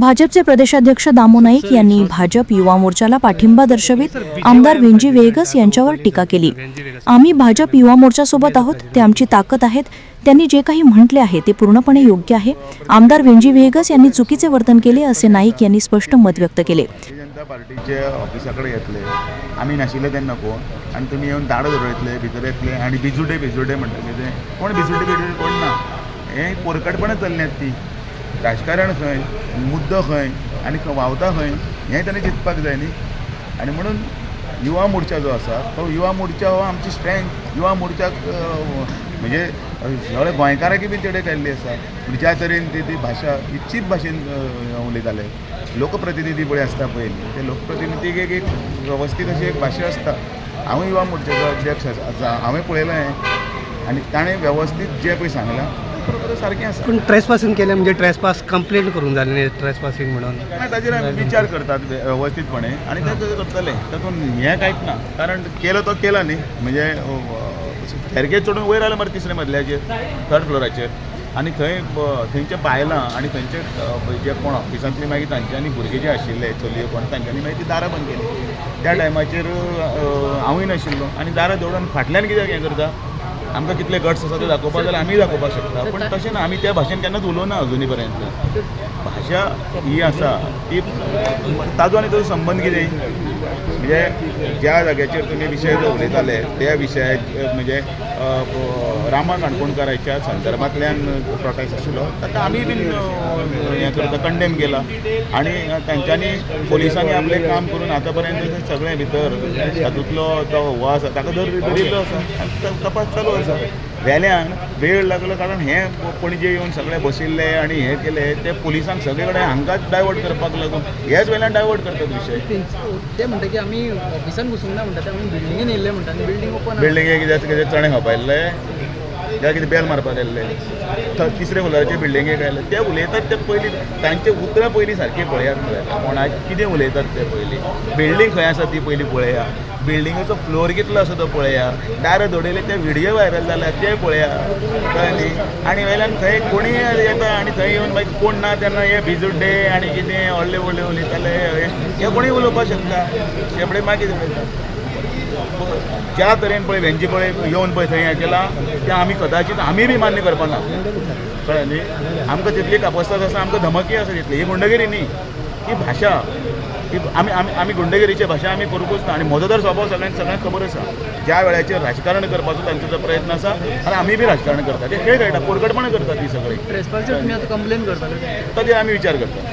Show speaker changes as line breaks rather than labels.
भाजपचे प्रदेशाध्यक्ष दामू नाईक यांनी भाजप युवा मोर्चाला पाठिंबा दर्शवित आमदार व्हेंजी वेगस यांच्यावर टीका केली. आम्ही भाजप युवा मोर्चासोबत आहोत ते आमची ताकद आहेत त्यांनी जे काही म्हटले आहे ते पूर्णपणे योग्य आहे. आमदार व्हेंजी वेगस यांनी चुकीचे वर्तन केले असे नाईक यांनी स्पष्ट मत व्यक्त केले.
जनता पार्टीचे ऑफिसा कडेन येतले. आमी नाशिल्ले तेन्ना कोण? आनी तुमी येवन दाडो धरयतले भितर येतले बिजुटे म्हणटले ते कोण बिजुटे बिजुटे कोण ना? हें पोरकटपणां ती. राजकारण खंय मुद्दो खंय आनी खंय वावता खंय हें ताणें चिंतपाक जाय न्ही. आनी म्हणून युवा मोर्चा जो आसा तो युवा मोर्चा हो आमची स्ट्रेंथ युवा मोर्चाक म्हणजे सगळे गोंयकारांकी बी तेडे केल्ली आसा. म्हणजे ज्या तरेन ती ती भाशा इच्छीत भाशेन उलयताले. लोकप्रतिनिधी पळय आसता पळय ते लोकप्रतिनिधीक एक एक वेवस्थीत अशी एक भाशा आसता. हांवूय युवा मोर्चाचो अध्यक्ष आसा. हांवें पळयलां हें. आनी ताणें वेवस्थीत जें पळय सांगलां तें सारकें आसा
पण ट्रेसपासिंग केलें म्हणजे ट्रेसपास कंप्लेंट करून जालें न्ही ट्रेसपासिंग म्हणून.
ताजेर आमी विचार करतात व्यवस्थीतपणे. आणि ते ते करतले तातूंत हें कांयच ना कारण केलो तो केला न्ही. म्हणजे फेरगे चडून वयर आयलो मरे तिसऱ्या मजल्याचेर थर्ड फ्लोराचेर आनी थंय ब- थंयचे बायलां आनी थंयचे जे कोण ऑफिसांतली मागीर तांच्यांनी भुरगे जे आशिल्ले चलयो कोण तांच्यांनी मागीर ती दारां बंद केली. त्या टायमाचेर हांवूय नाशिल्लो आनी दारां दवरून फाटल्यान कित्याक हें करता? आमकां कितले गट्स आसा ते दाखोवपाक जाल्यार आमी दाखोवपाक शकता. पण तशें ना आमी त्या भाशेन केन्नाच उलोवना अजुनी पर्यंत. भाशा ही आसा ती ताजो आनी ताजो संबंद कितें? म्हणजे ज्या जाग्याचेर तुमी विशय जो उलयताले त्या विशयात म्हणजे रामा काणकोणकाराच्या संदर्भांतल्यान प्रोटेस्ट आशिल्लो. ताका आमी बीन हें करता कंडेम केला. आनी तांच्यांनी पोलिसांनी आपलें काम करून आतां पर्यंत सगळें भितर तातूंतलो तो हो आसा ताका धरिल्लो आसा. तपास चालू आसा. वेल्यान वेळ लागलो कारण हे पणजे येवन सगळे बशिल्ले आणि हे केले ते पुलिसांक सगळे कडेन हांकाच डायवर्ट करपाक लागून हेच वेल्यान डायवर्ट करतात विशय
ते म्हणटा की आमी ऑफिसान बसूंक ना म्हणटा आमी बिल्डिंगेन येयल्ले म्हणटा आनी बिल्डींग ओपन
बिल्डिंगे कितें कितें चणे खावपायल्ले काय कितें बेल मारपाक येल्ले तिसरे फ्लोराचे बिल्डिंगेक आयले ते उलयतात ते पयलीं तांचे उतरां पयलीं सारकी पळयात मरे कोणा कितें उलयतात ते पयलीं? बिल्डींग खंय आसा ती पयलीं पळया? बिल्डिंगेचो फ्लोर कितलो आसा तो पळया. दारां दवरलेले ते व्हिडियो व्हायरल जाल्या ते पळया. कळ्ळें न्ही आनी वयल्यान थंय कोणीय येता आनी थंय येवन मागीर कोण ना तेन्ना हे भिजुड्डे आनी कितें व्हडले व्हडले उलयताले हे- हे कोणीय उलोवपाक शकता? शेपडे मागीर उलयता ज्या तरेन पळय वेंची पळय येवन पळय थंय हें केलां तें आमी कदाचीत आमी बी मान्य करपाना. कळ्ळें न्ही आमकां तितली कापस्ताद आसा आमकां धमकी आसा तितली ही गुंडगिरी न्ही ही भाशा ही आमी आमी आमी गुंडगिरीची भाशा आमी करूंकूच ना आनी म्हजो तर स्वभाव सगळ्यांक सगळ्यांक खबर आसा ज्या वेळाचेर राजकारण करपाचो तांचो जो प्रयत्न आसा आनी आमी बी राजकारण करता ते खेळ खेळटा पोरगटपणां करतात ती सगळी.
कंप्लेन करता
ताजेर आमी विचार करता.